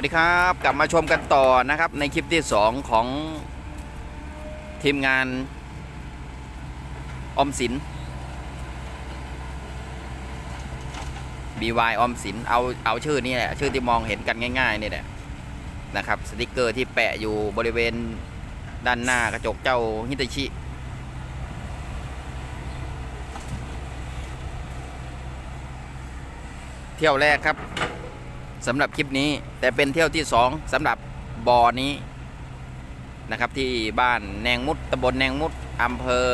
วัสดีครับกลับมาชมกันต่อนะครับในคลิปที่ 2 ของทีมงานออมสิน BY ออมสินเอาเอาชื่อนี่แหละชื่อที่มองเห็นกันง่ายๆนี่แหละนะครับสติกเกอร์ที่แปะอยู่บริเวณด้านหน้ากระจกเจ้าฮิตาชิเที่ยวแรกครับ สำหรับคลิปนี้ แต่เป็นเที่ยวที่สองสำหรับบ่อนี้นะครับที่บ้านแนงมุดตำบลแนงมุดอำเภอ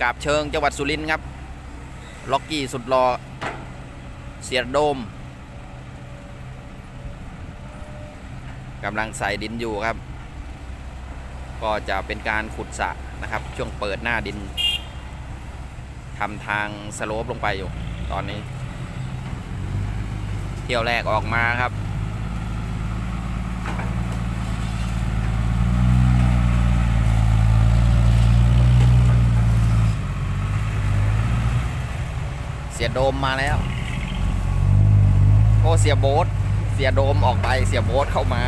กาบเชิงจังหวัดสุรินทร์ครับ ล็อกกี้สุดรอเสียโดมกำลังใส่ดินอยู่ครับ ก็จะเป็นการขุดสระนะครับ ช่วงเปิดหน้าดินทำทางสโลปลงไปอยู่ตอนนี้ ที่ยวแรกออกมาครับ เสียโดมมาแล้ว โอ้เสียโบ๊ทเสียโดมออกไปเสียโบ๊ทเข้ามา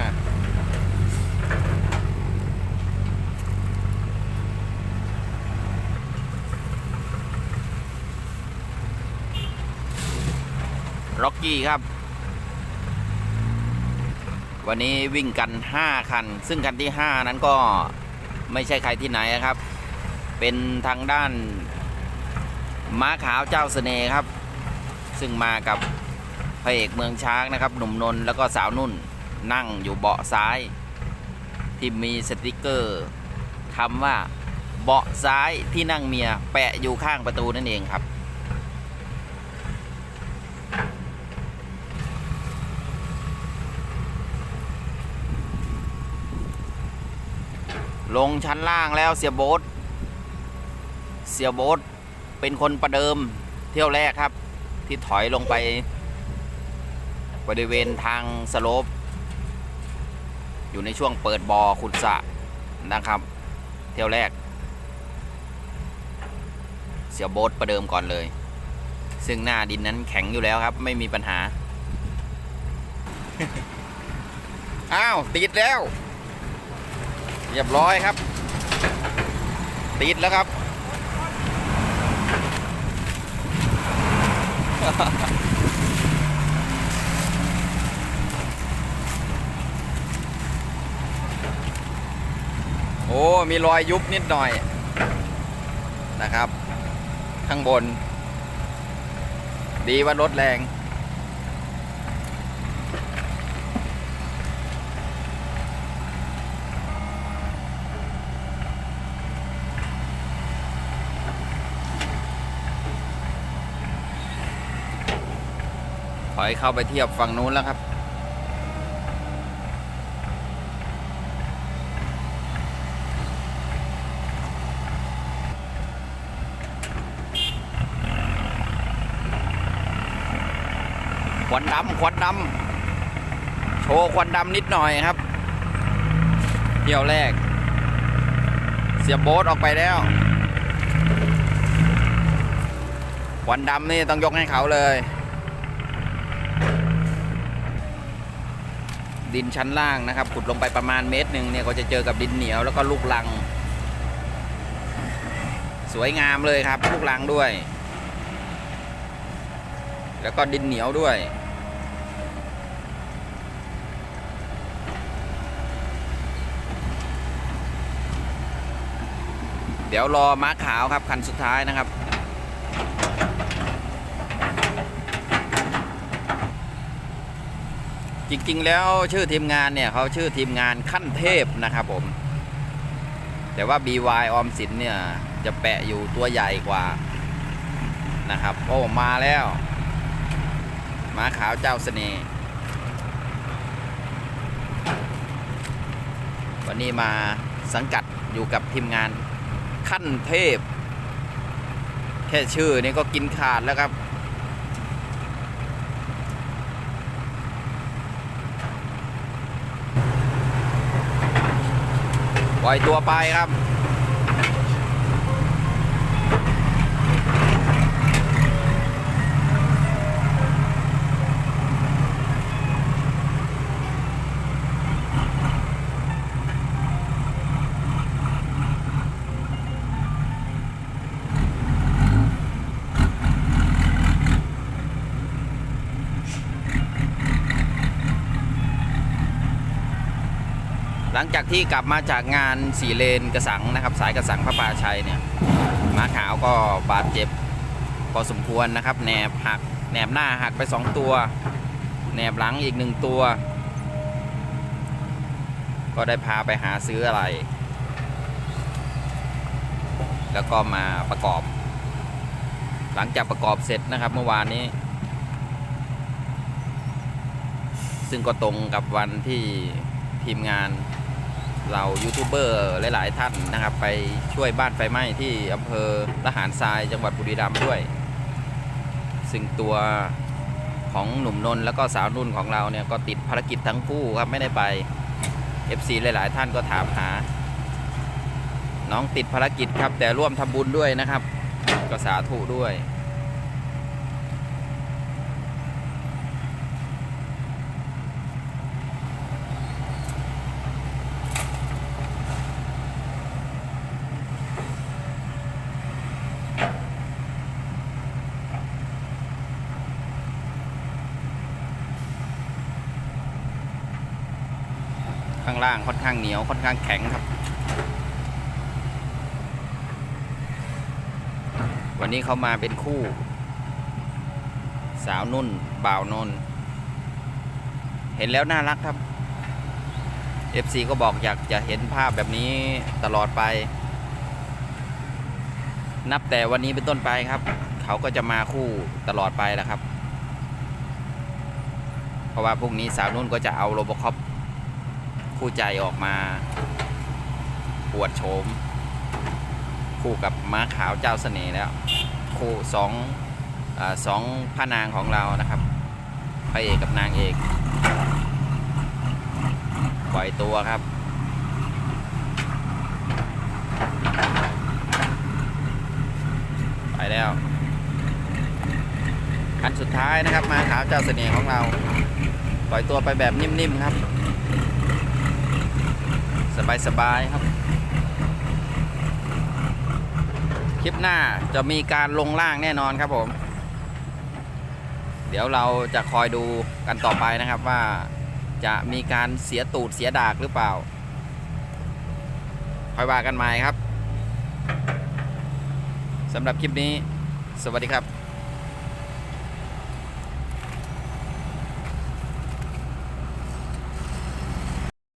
ร็อกกี้ครับ วันนี้วิ่งกัน 5 คัน ซึ่งคันที่ 5 นั้นก็ไม่ใช่ใครที่ไหนนะครับ เป็นทางด้าน ม้าขาวเจ้าเสน่ห์ครับ ซึ่งมากับพระเอกเมืองช้างนะครับ หนุ่มนนท์แล้วก็สาวนุ่นนั่งอยู่เบาะซ้าย ที่มีสติกเกอร์คำว่าเบาะซ้ายที่นั่งเมียแปะอยู่ข้างประตูนั่นเองครับ ลงชั้นล่างแล้วเสียโบ๊ทเสียโบ๊ทเป็นคนประเดิมเที่ยวแรกครับ ที่ถอยลงไป บริเวณทางสโลปอยู่ในช่วงเปิดบอ่อขุดสะนะครับ เที่ยวแรก เสียโบ๊ทประเดิมก่อนเลย ซึ่งหน้าดินนั้นแข็งอยู่แล้วครับ ไม่มีปัญหา อ้าว ติดแล้ว เรียบร้อยครับ ติดแล้วครับ โอ้ มีรอยยุบนิดหน่อยนะครับ ข้างบน ดีว่ารถแรง อยเข้าไปเทียบฝั่งนู้นแล้วครับ ควันดำควันดำโชว์ควันดำนิดหน่อยครับเที่ยวแรก เสียโบ๊ทออกไปแล้วควันดำนี่ต้องยกให้เขาเลย ดินชั้นล่างนะครับ ขุดลงไปประมาณเมตรหนึ่งเนี่ยก็จะเจอกับดินเหนียวแล้วก็ลูกลัง สวยงามเลยครับ ลูกลังด้วย แล้วก็ดินเหนียวด้วยเดี๋ยวรอม้าขาวครับคันสุดท้ายนะครับ จริงๆ แล้วชื่อทีมงานเนี่ยเขาชื่อทีมงานขั้นเทพนะครับผม แต่ว่า BY ออมสินเนี่ยจะแปะอยู่ตัวใหญ่กว่านะครับโอ้มาแล้วม้าขาวเจ้าเสน่ห์วันนี้มาสังกัดอยู่กับทีมงานขั้นเทพ แค่ชื่อนี่ก็กินขาดแล้วครับ ปล่อยตัวไปครับ หลังจากที่กลับมาจากงานสี่เลนกระสังนะครับ สายกระสังพระปาชัยเนี่ยม้าขาวก็บาดเจ็บพอสมควรนะครับแหนบหักแหนบหน้าหักไปสองตัวแหนบหลังอีกหนึ่งตัว ก็ได้พาไปหาซื้ออะไร แล้วก็มาประกอบ หลังจากประกอบเสร็จนะครับเมื่อวานนี้ ซึ่งก็ตรงกับวันที่ทีมงาน เรายูทูบเบอร์หลาย ๆ ท่านนะครับ ไปช่วยบ้านไฟไหม้ที่อำเภอละหารทรายจังหวัดบุรีรัมย์ด้วย ซึ่งตัวของหนุ่มนนท์แล้วก็สาวนุ่นของเราเนี่ยก็ติดภารกิจทั้งคู่ครับไม่ได้ไป FC หลาย ๆ ท่านก็ถามหา น้องติดภารกิจครับแต่ร่วมทำบุญด้วยนะครับ ก็สาธุด้วย ข้างล่างค่อนข้างเหนียวค่อนข้างแข็งครับ วันนี้เขามาเป็นคู่ สาวนุ่นบ่าวนนเห็นแล้วน่ารักครับ FC ก็บอกอยากจะเห็นภาพแบบนี้ตลอดไป นับแต่วันนี้เป็นต้นไปครับ เขาก็จะมาคู่ตลอดไปแหละครับ เพราะว่าพรุ่งนี้สาวนุ่นก็จะเอาโรบอคอป คู่ใจออกมาปวดโฉม คู่กับม้าขาวเจ้าเสน่ห์แล้ว คู่สองอสองพระนางของเรานะครับพระเอกกับนางเอกปล่อยตัวครับไปแล้วคันสุดท้ายนะครับม้าขาวเจ้าเสน่ห์ของเรา ปล่อยตัวไปแบบนิ่มๆครับ สบายๆครับ คลิปหน้าจะมีการลงล่างแน่นอนครับผม เดี๋ยวเราจะคอยดูกันต่อไปนะครับว่าจะมีการเสียตูดเสียดากหรือเปล่าคอยว่ากันใหม่ครับสำหรับคลิปนี้ สวัสดีครับ